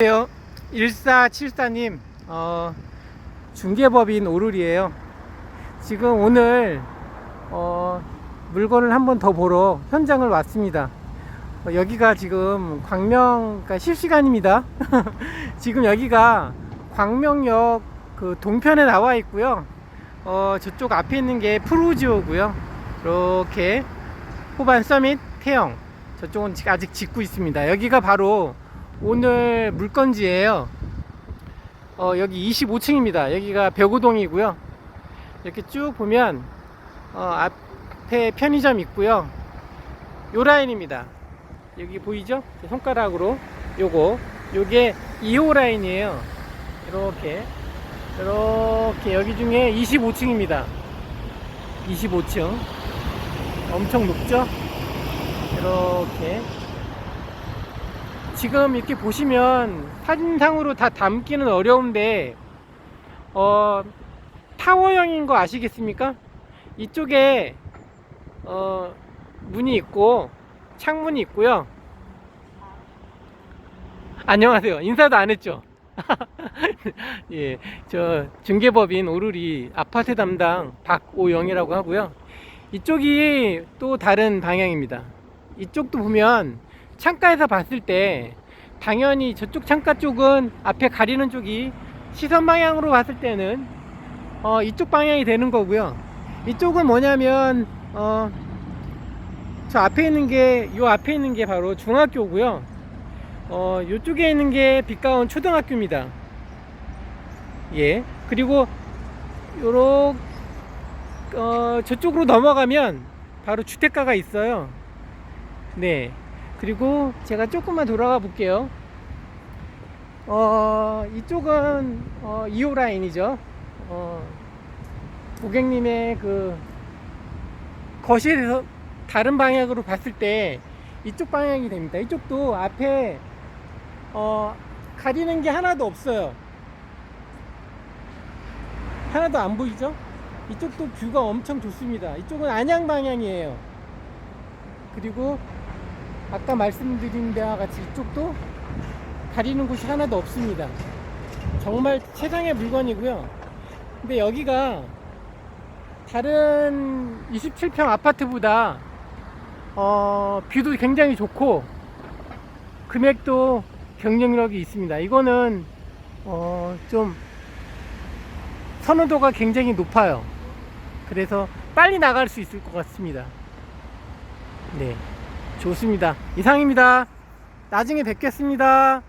안녕하세요. 1474님, 어, 중개법인 오룰이에요. 지금 오늘, 어, 물건을 한 번 더 보러 현장을 왔습니다. 어, 여기가 지금 광명, 그러니까 실시간입니다. 지금 여기가 광명역 그 동편에 나와 있고요. 어, 저쪽 앞에 있는 게 프로지오고요. 이렇게 호반 서밋 태영. 저쪽은 아직 짓고 있습니다. 여기가 바로 오늘 물건지예요. 어, 여기 25층입니다. 여기가 벽우동이고요. 이렇게 쭉 보면 어, 앞에 편의점 있고요. 요 라인입니다. 여기 보이죠? 제 손가락으로 요거 요게 2호 라인이에요. 이렇게 이렇게 여기 중에 25층입니다. 25층 엄청 높죠? 이렇게 지금 이렇게 보시면 사진상으로 다 담기는 어려운데 어 타워형인 거 아시겠습니까? 이쪽에 어 문이 있고 창문이 있고요. 안녕하세요. 인사도 안 했죠? 예, 저 중개법인 오르리 아파트 담당 박오영이라고 하고요. 이쪽이 또 다른 방향입니다. 이쪽도 보면 창가에서 봤을 때 당연히 저쪽 창가 쪽은 앞에 가리는 쪽이 시선 방향으로 봤을 때는 어, 이쪽 방향이 되는 거고요. 이쪽은 뭐냐면 어, 저 앞에 있는 게 요 앞에 있는 게 바로 중학교고요. 어, 요쪽에 있는 게 빛가운 초등학교입니다. 예. 그리고 요렇 어, 저쪽으로 넘어가면 바로 주택가가 있어요. 네. 그리고 제가 조금만 돌아가 볼게요. 어, 이쪽은 어, 2호 라인이죠. 어, 고객님의 그 거실에서 다른 방향으로 봤을 때 이쪽 방향이 됩니다. 이쪽도 앞에 어, 가리는 게 하나도 없어요. 하나도 안 보이죠? 이쪽도 뷰가 엄청 좋습니다. 이쪽은 안양 방향이에요. 그리고 아까 말씀드린 데와 같이 이쪽도 가리는 곳이 하나도 없습니다. 정말 최상의 물건이고요. 근데 여기가 다른 27평 아파트보다 어, 뷰도 굉장히 좋고 금액도 경쟁력이 있습니다. 이거는 어, 좀 선호도가 굉장히 높아요. 그래서 빨리 나갈 수 있을 것 같습니다. 네. 좋습니다. 이상입니다. 나중에 뵙겠습니다.